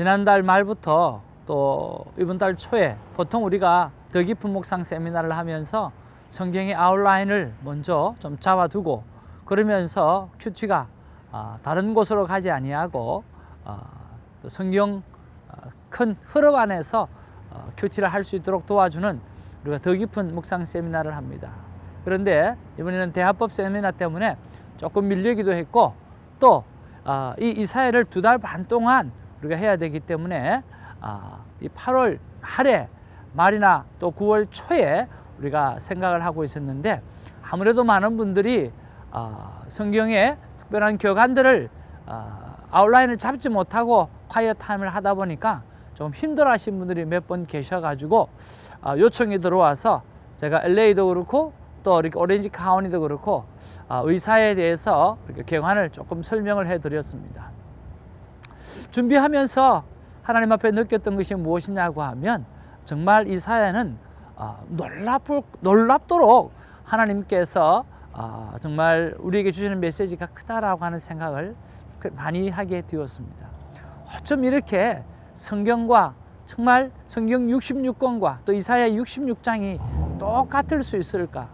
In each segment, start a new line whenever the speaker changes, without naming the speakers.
지난달 말부터 또 이번 달 초에 보통 우리가 더 깊은 묵상 세미나를 하면서 성경의 아웃라인을 먼저 좀 잡아두고 그러면서 큐티가 아, 다른 곳으로 가지 아니하고 아, 또 성경 아, 큰 흐름 안에서 어, 큐티를 할 수 있도록 도와주는 우리가 더 깊은 묵상 세미나를 합니다. 그런데 이번에는 대합법 세미나 때문에 조금 밀리기도 했고 또 아, 이 이사회를 두 달 반 동안 우리가 해야 되기 때문에 아, 이 8월 말에 말이나 또 9월 초에 우리가 생각을 하고 있었는데 아무래도 많은 분들이 아, 성경의 특별한 교관들을 아, 아웃라인을 잡지 못하고 콰이어 타임을 하다 보니까 좀 힘들어 하신 분들이 몇 번 계셔가지고 아, 요청이 들어와서 제가 LA도 그렇고 또 이렇게 오렌지 카운티도 그렇고 아, 의사에 대해서 이렇게 개관을 조금 설명을 해드렸습니다. 준비하면서 하나님 앞에 느꼈던 것이 무엇이냐고 하면 정말 이 사회는 아, 놀랍, 놀랍도록 하나님께서 아, 정말 우리에게 주시는 메시지가 크다라고 하는 생각을 많이 하게 되었습니다. 어쩜 이렇게 성경과 정말 성경 66권과 또 이사야 66장이 똑같을 수 있을까?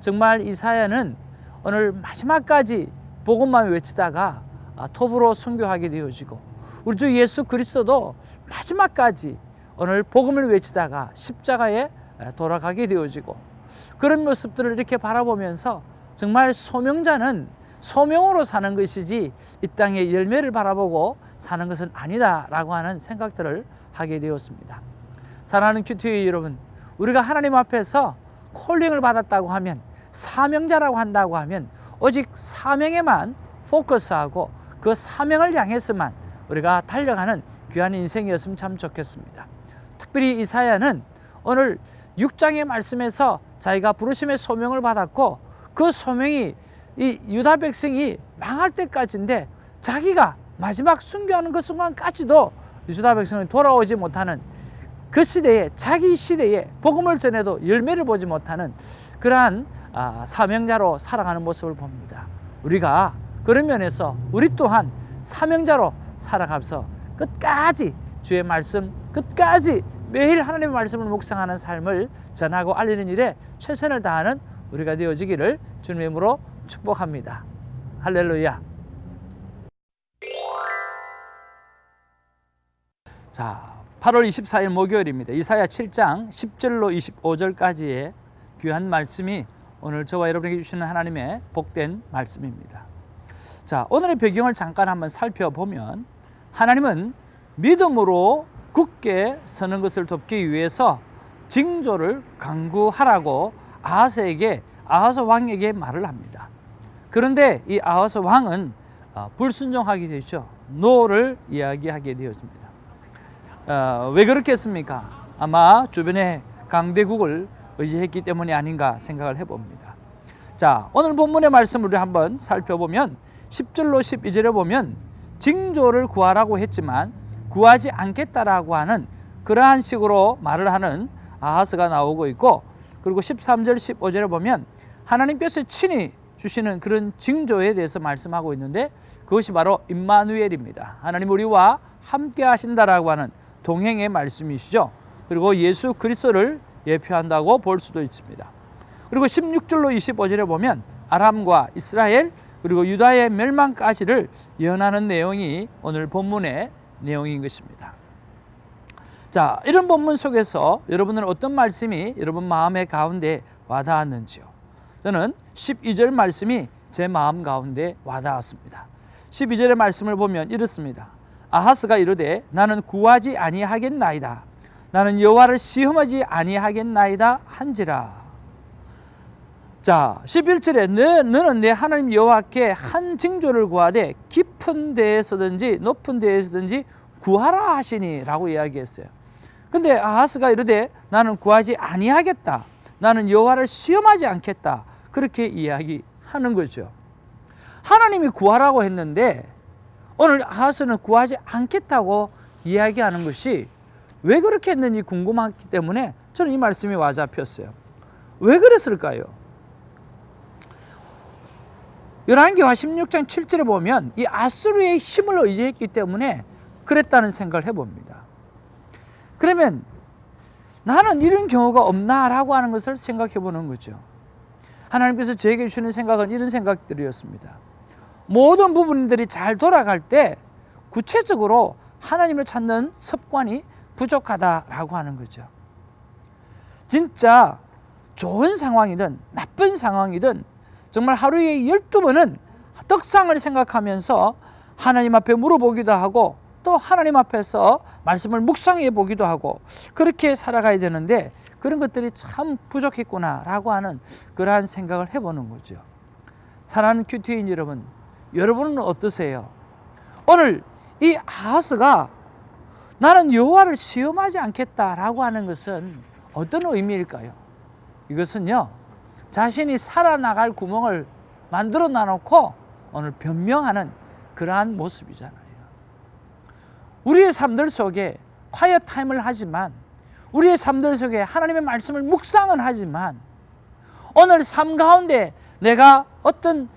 정말 이사야는 오늘 마지막까지 복음만 외치다가 아, 톱으로 순교하게 되어지고 우리 주 예수 그리스도도 마지막까지 오늘 복음을 외치다가 십자가에 돌아가게 되어지고 그런 모습들을 이렇게 바라보면서 정말 소명자는 소명으로 사는 것이지 이 땅의 열매를 바라보고 사는 것은 아니다라고 하는 생각들을 하게 되었습니다. 사랑하는 큐티의 여러분, 우리가 하나님 앞에서 콜링을 받았다고 하면 사명자라고 한다고 하면 오직 사명에만 포커스하고 그 사명을 향해서만 우리가 달려가는 귀한 인생이었으면 참 좋겠습니다. 특별히 이 사야는 오늘 6장의 말씀에서 자기가 부르심의 소명을 받았고 그 소명이 이 유다 백성이 망할 때까지인데 자기가 마지막 순교하는 그 순간까지도 유다 백성이 돌아오지 못하는 그 시대에 자기 시대에 복음을 전해도 열매를 보지 못하는 그러한 아, 사명자로 살아가는 모습을 봅니다. 우리가 그런 면에서 우리 또한 사명자로 살아가면서 끝까지 주의 말씀 끝까지 매일 하나님의 말씀을 묵상하는 삶을 전하고 알리는 일에 최선을 다하는 우리가 되어지기를 주님의 이름으로 축복합니다. 할렐루야. 자, 8월 24일 목요일입니다. 이사야 7장 10절로 25절까지의 귀한 말씀이 오늘 저와 여러분에게 주시는 하나님의 복된 말씀입니다. 자, 오늘의 배경을 잠깐 한번 살펴보면 하나님은 믿음으로 굳게 서는 것을 돕기 위해서 징조를 강구하라고 아하스에게 아하스 왕에게 말을 합니다. 그런데 이 아하스 왕은 어, 불순종하게 되죠. 노를 이야기하게 되었습니다. 어, 왜 그렇겠습니까? 아마 주변에 강대국을 의지했기 때문이 아닌가 생각을 해봅니다. 자, 오늘 본문의 말씀을 한번 살펴보면 10절로 12절에 보면 징조를 구하라고 했지만 구하지 않겠다라고 하는 그러한 식으로 말을 하는 아하스가 나오고 있고 그리고 13절 15절에 보면 하나님께서 친히 주시는 그런 징조에 대해서 말씀하고 있는데 그것이 바로 임마누엘입니다. 하나님 우리와 함께 하신다라고 하는 동행의 말씀이시죠. 그리고 예수 그리스도를 예표한다고 볼 수도 있습니다. 그리고 16절로 25절에 보면 아람과 이스라엘 그리고 유다의 멸망까지를 예언하는 내용이 오늘 본문의 내용인 것입니다. 자, 이런 본문 속에서 여러분은 어떤 말씀이 여러분 마음의 가운데 와닿았는지요? 저는 12절 말씀이 제 마음 가운데 와닿았습니다. 12절의 말씀을 보면 이렇습니다. 아하스가 이르되 나는 구하지 아니하겠나이다. 나는 여호와를 시험하지 아니하겠나이다 한지라. 자, 11절에 너, 너는 내 하나님 여호와께 한 징조를 구하되 깊은 데에서든지 높은 데에서든지 구하라 하시니 라고 이야기했어요. 근데 아하스가 이르되 나는 구하지 아니하겠다. 나는 여호와를 시험하지 않겠다. 그렇게 이야기하는 거죠. 하나님이 구하라고 했는데 오늘 아하스는 구하지 않겠다고 이야기하는 것이 왜 그렇게 했는지 궁금하기 때문에 저는 이 말씀이 와잡혔어요. 왜 그랬을까요? 열왕기하 16장 7절에 보면 이 아수르의 힘을 의지했기 때문에 그랬다는 생각을 해봅니다. 그러면 나는 이런 경우가 없나라고 하는 것을 생각해 보는 거죠. 하나님께서 저에게 주시는 생각은 이런 생각들이었습니다. 모든 부분들이 잘 돌아갈 때 구체적으로 하나님을 찾는 습관이 부족하다라고 하는 거죠. 진짜 좋은 상황이든 나쁜 상황이든 정말 하루에 12번은 떡상을 생각하면서 하나님 앞에 물어보기도 하고 또 하나님 앞에서 말씀을 묵상해 보기도 하고 그렇게 살아가야 되는데 그런 것들이 참 부족했구나라고 하는 그러한 생각을 해보는 거죠. 사랑하는 큐티인 여러분, 여러분은 어떠세요? 오늘 이 아하스가 나는 여호와를 시험하지 않겠다라고 하는 것은 어떤 의미일까요? 이것은요 자신이 살아나갈 구멍을 만들어 놔놓고 오늘 변명하는 그러한 모습이잖아요. 우리의 삶들 속에 콰이어 타임을 하지만 우리의 삶들 속에 하나님의 말씀을 묵상은 하지만 오늘 삶 가운데 내가 어떤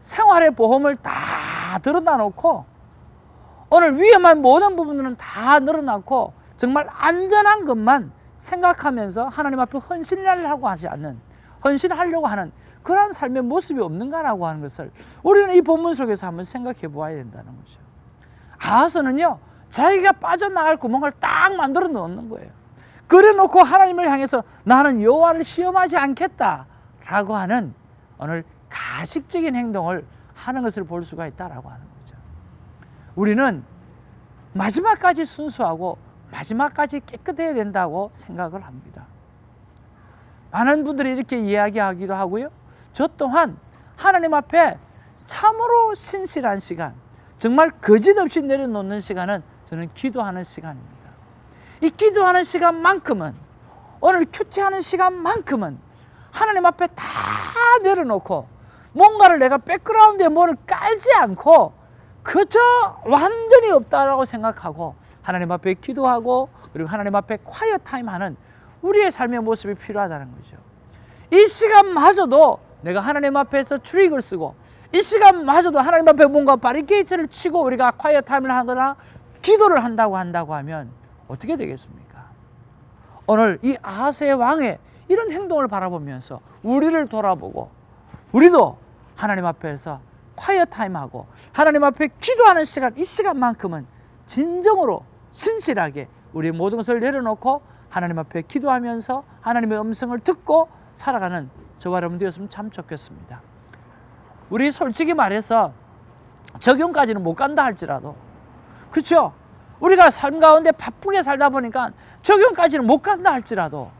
생활의 보험을 다 드러나 놓고 오늘 위험한 모든 부분들은 다 늘어놓고 정말 안전한 것만 생각하면서 하나님 앞에 헌신하려고 하지 않는 헌신하려고 하는 그러한 삶의 모습이 없는가라고 하는 것을 우리는 이 본문 속에서 한번 생각해 보아야 된다는 거죠. 아하서는요 자기가 빠져나갈 구멍을 딱 만들어 놓는 거예요. 그래 놓고 하나님을 향해서 나는 여호와를 시험하지 않겠다라고 하는 오늘 가식적인 행동을 하는 것을 볼 수가 있다라고 하는 거죠. 우리는 마지막까지 순수하고 마지막까지 깨끗해야 된다고 생각을 합니다. 많은 분들이 이렇게 이야기하기도 하고요. 저 또한 하나님 앞에 참으로 신실한 시간, 정말 거짓 없이 내려놓는 시간은 저는 기도하는 시간입니다. 이 기도하는 시간만큼은 오늘 큐티하는 시간만큼은 하나님 앞에 다 내려놓고 뭔가를 내가 백그라운드에 뭐를 깔지 않고 그저 완전히 없다라고 생각하고 하나님 앞에 기도하고 그리고 하나님 앞에 콰이어 타임 하는 우리의 삶의 모습이 필요하다는 거죠. 이 시간마저도 내가 하나님 앞에서 트릭을 쓰고 이 시간마저도 하나님 앞에 뭔가 바리케이트를 치고 우리가 콰이어 타임을 하거나 기도를 한다고 한다고 하면 어떻게 되겠습니까? 오늘 이 아하스의 왕의 이런 행동을 바라보면서 우리를 돌아보고 우리도 하나님 앞에서 콰이어 타임하고 하나님 앞에 기도하는 시간 이 시간만큼은 진정으로 신실하게 우리 모든 것을 내려놓고 하나님 앞에 기도하면서 하나님의 음성을 듣고 살아가는 저와 여러분 되었으면 참 좋겠습니다. 우리 솔직히 말해서 적용까지는 못 간다 할지라도 그렇죠? 우리가 삶 가운데 바쁘게 살다 보니까 적용까지는 못 간다 할지라도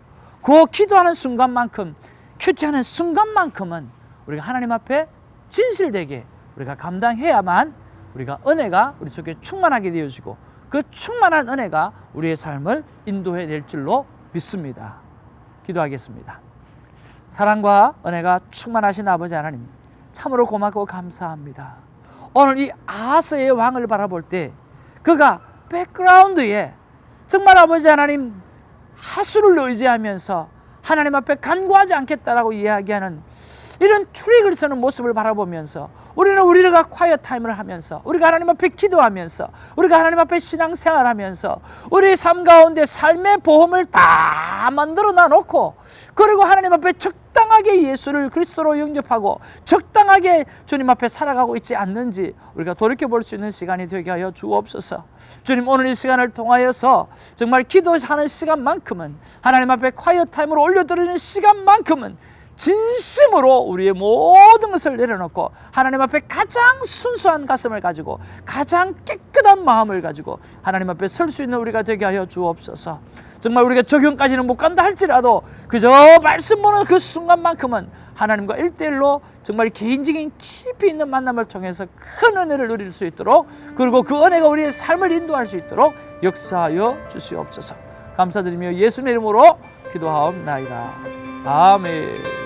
그 기도하는 순간만큼 큐티하는 순간만큼은 우리가 하나님 앞에 진실되게 우리가 감당해야만 우리가 은혜가 우리 속에 충만하게 되어지고 그 충만한 은혜가 우리의 삶을 인도해 낼 줄로 믿습니다. 기도하겠습니다. 사랑과 은혜가 충만하신 아버지 하나님 참으로 고맙고 감사합니다. 오늘 이 아하스의 왕을 바라볼 때 그가 백그라운드에 정말 아버지 하나님 하수를 의지하면서 하나님 앞에 간구하지 않겠다라고 이야기하는 이런 트릭을 쓰는 모습을 바라보면서 우리는 우리가 콰이어 타임을 하면서 우리가 하나님 앞에 기도하면서 우리가 하나님 앞에 신앙생활 하면서 우리 삶 가운데 삶의 보험을 다 만들어 놔놓고 그리고 하나님 앞에 적당하게 예수를 그리스도로 영접하고 적당하게 주님 앞에 살아가고 있지 않는지 우리가 돌이켜 볼 수 있는 시간이 되게 하여 주옵소서. 주님 오늘 이 시간을 통하여서 정말 기도하는 시간만큼은 하나님 앞에 콰이어 타임을 올려드리는 시간만큼은 진심으로 우리의 모든 것을 내려놓고 하나님 앞에 가장 순수한 가슴을 가지고 가장 깨끗한 마음을 가지고 하나님 앞에 설 수 있는 우리가 되게 하여 주옵소서. 정말 우리가 적용까지는 못 간다 할지라도 그저 말씀 보는 그 순간만큼은 하나님과 일대일로 정말 개인적인 깊이 있는 만남을 통해서 큰 은혜를 누릴 수 있도록 그리고 그 은혜가 우리의 삶을 인도할 수 있도록 역사하여 주시옵소서. 감사드리며 예수님의 이름으로 기도하옵나이다. 아멘.